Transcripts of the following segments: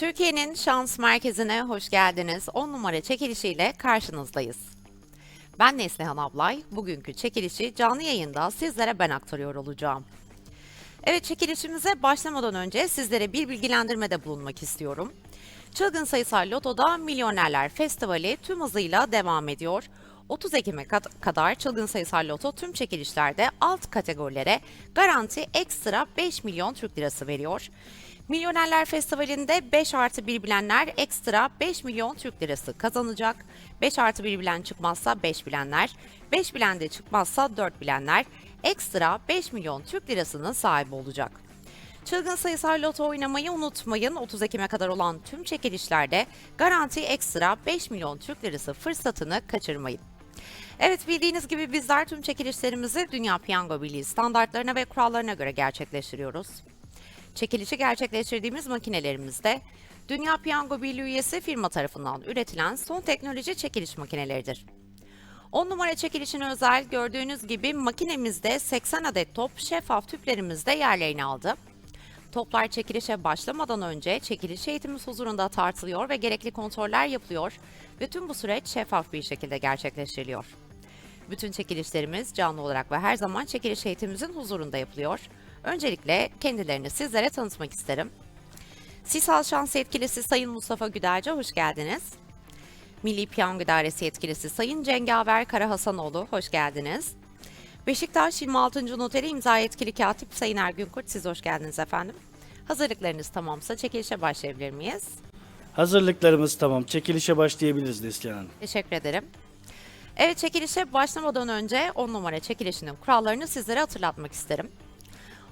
Türkiye'nin şans merkezine hoş geldiniz. 10 numara çekilişiyle karşınızdayız. Ben Neslihan Ablay. Bugünkü çekilişi canlı yayında sizlere ben aktarıyor olacağım. Evet çekilişimize başlamadan önce sizlere bir bilgilendirmede bulunmak istiyorum. Çılgın Sayısal Loto'da Milyonerler Festivali tüm hızıyla devam ediyor. 30 Ekim'e kad- kadar Çılgın Sayısal Loto tüm çekilişlerde alt kategorilere garanti ekstra 5 milyon Türk lirası veriyor. Milyonerler Festivali'nde 5 artı 1 bilenler ekstra 5 milyon Türk lirası kazanacak. 5 artı 1 bilen çıkmazsa 5 bilenler, 5 bilen de çıkmazsa 4 bilenler ekstra 5 milyon Türk lirasının sahibi olacak. Çılgın sayısal loto oynamayı unutmayın. 30 Ekim'e kadar olan tüm çekilişlerde garanti ekstra 5 milyon Türk lirası fırsatını kaçırmayın. Evet bildiğiniz gibi bizler tüm çekilişlerimizi Dünya Piyango Birliği standartlarına ve kurallarına göre gerçekleştiriyoruz. Çekilişi gerçekleştirdiğimiz makinelerimizde Dünya Piyango Birliği üyesi firma tarafından üretilen son teknoloji çekiliş makineleridir. 10 numara çekilişine özel gördüğünüz gibi makinemizde 80 adet top şeffaf tüplerimizde yerlerini aldı. Toplar çekilişe başlamadan önce çekiliş eğitimimiz huzurunda tartılıyor ve gerekli kontroller yapılıyor ve tüm bu süreç şeffaf bir şekilde gerçekleştiriliyor. Bütün çekilişlerimiz canlı olarak ve her zaman çekiliş eğitimimizin huzurunda yapılıyor. Öncelikle kendilerini sizlere tanıtmak isterim. Sisal Şans Yetkilisi Sayın Mustafa Güderce hoş geldiniz. Milli Piyango İdaresi Yetkilisi Sayın Cengaver Karahasanoğlu hoş geldiniz. Beşiktaş 26. Noteri imza yetkili katip Sayın Ergün Kurt siz hoş geldiniz efendim. Hazırlıklarınız tamamsa çekilişe başlayabilir miyiz? Hazırlıklarımız tamam. Çekilişe başlayabiliriz Neslihan Hanım. Teşekkür ederim. Evet çekilişe başlamadan önce 10 numara çekilişinin kurallarını sizlere hatırlatmak isterim.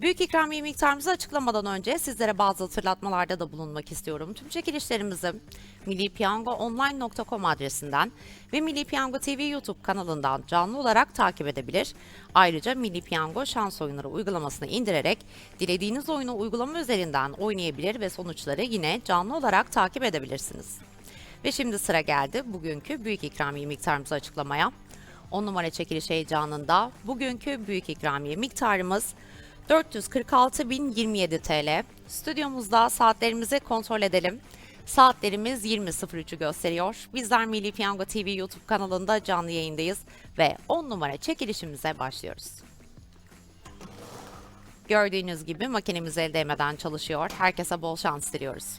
Büyük ikramiye miktarımızı açıklamadan önce sizlere bazı hatırlatmalarda da bulunmak istiyorum. Tüm çekilişlerimizi millipiyangoonline.com adresinden ve Milli Piyango TV YouTube kanalından canlı olarak takip edebilir. Ayrıca Milli Piyango şans oyunları uygulamasını indirerek dilediğiniz oyunu uygulama üzerinden oynayabilir ve sonuçları yine canlı olarak takip edebilirsiniz. Ve şimdi sıra geldi bugünkü büyük ikramiye miktarımızı açıklamaya. 10 numara çekiliş heyecanında bugünkü büyük ikramiye miktarımız 446.027 TL. Stüdyomuzda saatlerimizi kontrol edelim. Saatlerimiz 20.03'ü gösteriyor. Bizler Milli Piyango TV YouTube kanalında canlı yayındayız ve 10 numara çekilişimize başlıyoruz. Gördüğünüz gibi makinemiz el değmeden çalışıyor. Herkese bol şans diliyoruz.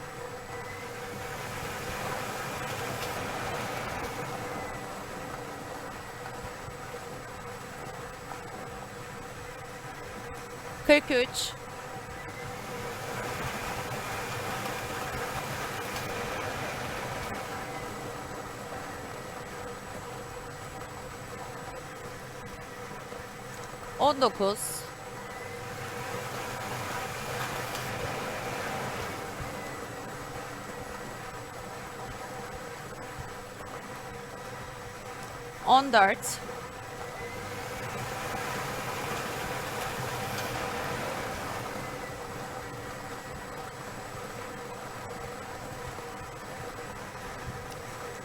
Kırk üç. On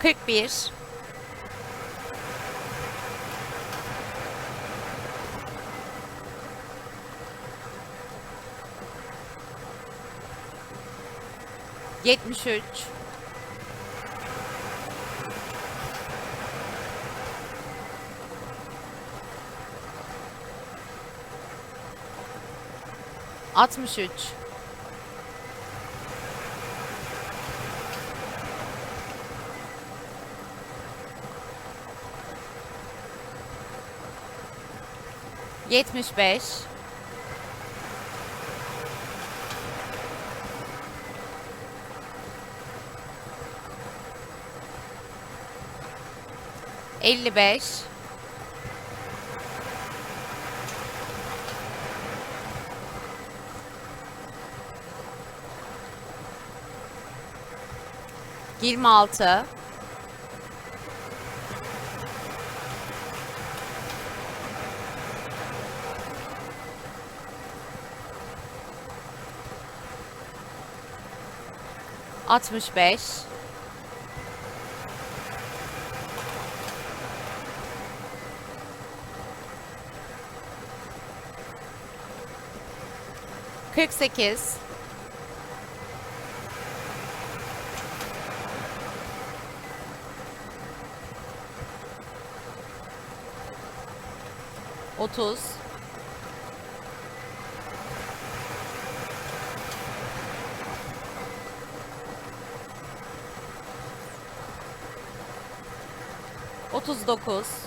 41 73 63 75 55 26 65 48 30 39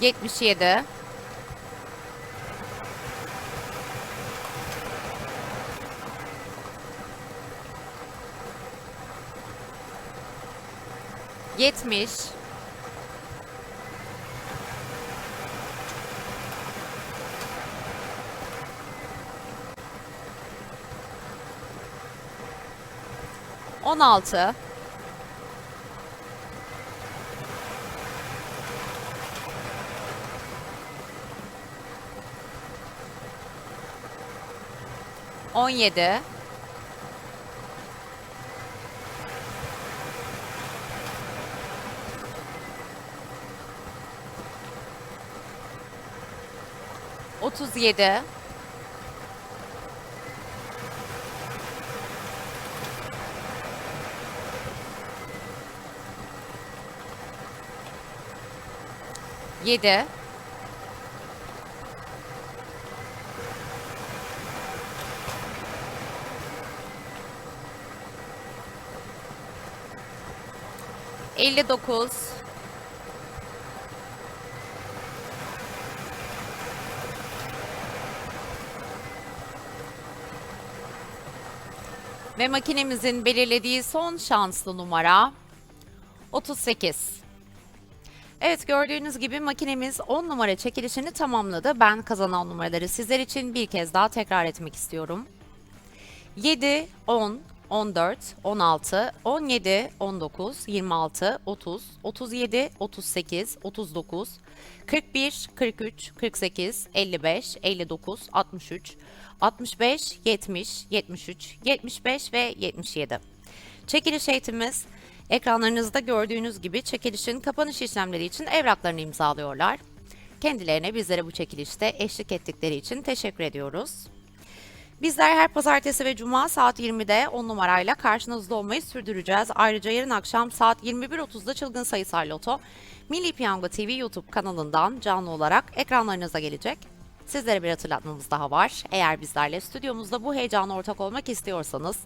77 70 16 17 37 7 59 Ve makinemizin belirlediği son şanslı numara 38. Evet gördüğünüz gibi makinemiz 10 numara çekilişini tamamladı. Ben kazanan numaraları sizler için bir kez daha tekrar etmek istiyorum. 7, 10, 14, 16, 17, 19, 26, 30, 37, 38, 39, 41, 43, 48, 55, 59, 63, 65, 70, 73, 75 ve 77. Çekiliş eğitimimiz ekranlarınızda gördüğünüz gibi çekilişin kapanış işlemleri için evraklarını imzalıyorlar. Kendilerine bizlere bu çekilişte eşlik ettikleri için teşekkür ediyoruz. Bizler her pazartesi ve cuma saat 20'de 10 numarayla karşınızda olmayı sürdüreceğiz. Ayrıca yarın akşam saat 21.30'da Çılgın Sayısal Loto Milli Piyango TV YouTube kanalından canlı olarak ekranlarınıza gelecek. Sizlere bir hatırlatmamız daha var. Eğer bizlerle stüdyomuzda bu heyecana ortak olmak istiyorsanız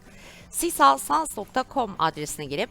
sisalsans.com adresine girip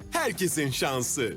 herkesin şansı.